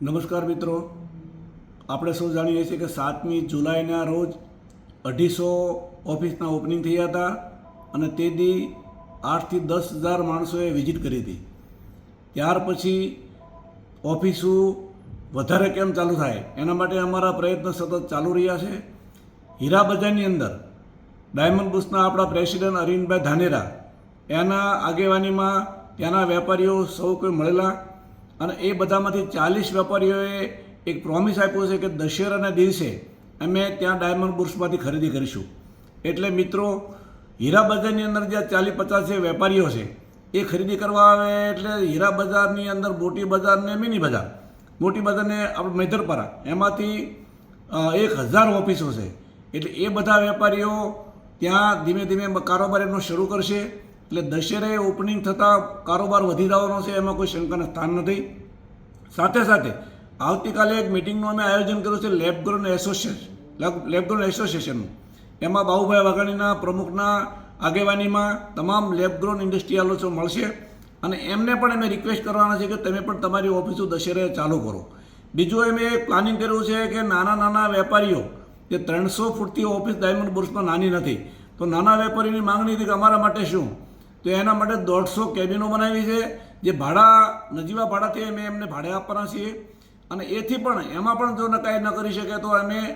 નમસ્કાર મિત્રો. આપણે સૌ જાણીએ છીએ કે સાતમી જુલાઈના રોજ અઢીસો ઓફિસના ઓપનિંગ થયા હતા અને તે દી આઠથી દસ હજાર માણસોએ વિઝિટ કરી હતી. ત્યાર પછી ઓફિસો વધારે કેમ ચાલુ થાય? એના માટે અમારા પ્રયત્ન સતત ચાલુ રહ્યા છે. હીરા બજારની અંદર ડાયમંડ બુસના આપણા પ્રેસિડેન્ટ અરવિંદભાઈ ધાનેરા, એના આગેવાનીમાં ત્યાંના વેપારીઓ સૌ કોઈ મળેલા. અને એ બધામાંથી ચાલીસ વેપારીઓએ એક પ્રોમિસ આપ્યો છે કે દશેરાના દિવસે અમે ત્યાં ડાયમંડ બુર્સમાંથી ખરીદી કરીશું. એટલે મિત્રો, હીરા બજારની અંદર જે ચાલીસ પચાસ જે વેપારીઓ છે, એ ખરીદી કરવા આવે એટલે હીરા બજારની અંદર મોટી બજાર ને મિની બજાર. મોટી બજારને આપણે મેધરપરા, એમાંથી એક હજાર ઓફિસો છે. એટલે એ બધા વેપારીઓ ત્યાં ધીમે ધીમે કારોબાર એમનો શરૂ કરશે. એટલે દશેરે ઓપનિંગ થતાં કારોબાર વધી જવાનો છે, એમાં કોઈ શંકાનું સ્થાન નથી. સાથે સાથે આવતીકાલે એક મિટિંગનું અમે આયોજન કર્યું છે લેબગ્રોન એસોસિએશન લેબગ્રોન એસોસિએશનનું એમાં બાહુભાઈ વાઘાણીના પ્રમુખના આગેવાનીમાં તમામ લેબગ્રોન ઇન્ડસ્ટ્રીયાલો મળશે અને એમને પણ અમે રિક્વેસ્ટ કરવાના છે કે તમે પણ તમારી ઓફિસો દશેરે ચાલુ કરો. બીજું અમે એક પ્લાનિંગ કર્યું છે કે નાના નાના વેપારીઓ, જે ત્રણસો ફૂટથી ઓફિસ ડાયમંડ બોર્સમાં નાની નથી. તો નાના વેપારીની માંગણી હતી કે અમારા માટે શું? તો એના માટે દોઢસો કેબિનો બનાવી છે. જે ભાડા, નજીવા ભાડાથી અમે એમને ભાડે આપવાના છીએ. અને એથી પણ, એમાં પણ જો નકાઈ ન કરી શકે તો અમે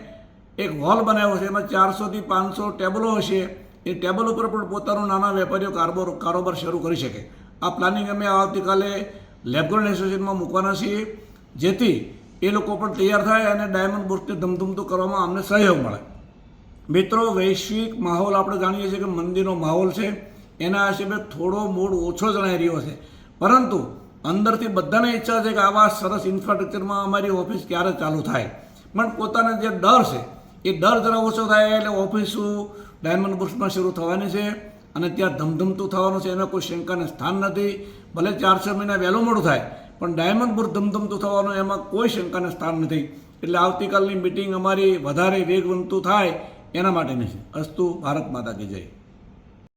એક હોલ બનાવ્યો છે. એમાં ચારસોથી પાંચસો ટેબલો હશે. એ ટેબલ ઉપર પણ પોતાનું નાના વેપારીઓ કારોબાર કારોબાર શરૂ કરી શકે. આ પ્લાનિંગ અમે આવતીકાલે લેબગ્રોન એસોસિએશનમાં મૂકવાના છીએ. જેથી એ લોકો પણ તૈયાર થાય અને ડાયમંડ બોર્સને ધમધમતું કરવામાં અમને સહયોગ મળે. મિત્રો, વૈશ્વિક માહોલ આપણે જાણીએ છીએ કે મંદિરનો માહોલ છે. એના હિસાબે થોડો મૂડ ઓછો જણાઈ રહ્યો છે. પરંતુ અંદરથી બધાને ઈચ્છા છે કે આવા સરસ ઇન્ફ્રાસ્ટ્રક્ચરમાં અમારી ઓફિસ ક્યારે ચાલુ થાય. પણ પોતાના જે ડર છે, એ ડર જરા ઓછો થાય એટલે ઓફિસ ડાયમંડ બુક્સમાં શરૂ થવાની છે અને ત્યાં ધમધમતું થવાનું છે. એમાં કોઈ શંકાને સ્થાન નથી. ભલે ચાર છ મહિના વહેલું મોડું થાય, પણ ડાયમંડ બુર્સ ધમધમતું થવાનું એમાં કોઈ શંકાને સ્થાન નથી. એટલે આવતીકાલની મિટિંગ અમારી વધારે વેગવંતું થાય એના માટેની છે. અસ્તુ ભારત માતા કી જય.